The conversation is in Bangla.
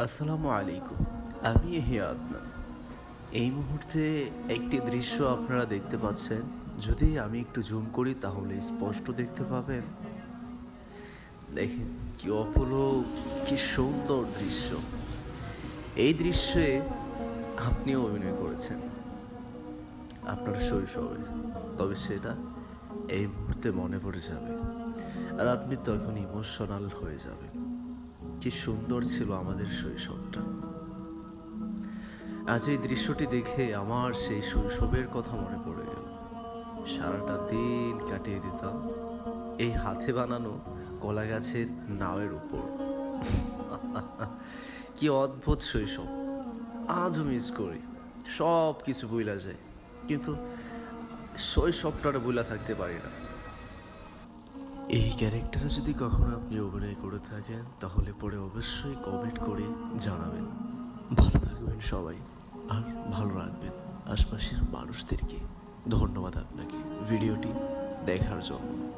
আসসালামু আলাইকুম। আমি এহিয়া আদনান। এই মুহূর্তে একটি দৃশ্য আপনারা দেখতে পাচ্ছেন। যদি আমি একটু জুম করি, তাহলে স্পষ্ট দেখতে পাবেন। দেখেন, কি অপূর্ব কি সুন্দর দৃশ্য। এই দৃশ্যে আপনিও অভিনয় করেছেন। আপনার শৈশবে। তবে সেটা এই মুহূর্তে মনে পড়ে যাবে। আর আপনি তখন ইমোশনাল হয়ে যাবেন। কি সুন্দর ছিল আমাদের শৈশবটা। আজ এই দৃশ্যটি দেখে আমার সেই শৈশবের কথা মনে পড়ে গেল। সারাটা দিন কাটিয়ে দিতাম এই হাতে বানানো কলা গাছের নাওয়ের উপর। কি অদ্ভুত শৈশব। আজও মিস করি। সব কিছু বইলা যায়। কিন্তু শৈশবটার বইলা থাকতে পারি না। এই ক্যারেক্টারে যদি কখনো আপনি অভিনয় থাকেন তাহলে পরে অবশ্যই কমেন্ট করে জানাবেন। ভালো থাকবেন সবাই আর ভালো রাখবেন আশপাশের মানুষদেরকে। ধন্যবাদ আপনাকে। ভিডিওটি দেখার জন্য।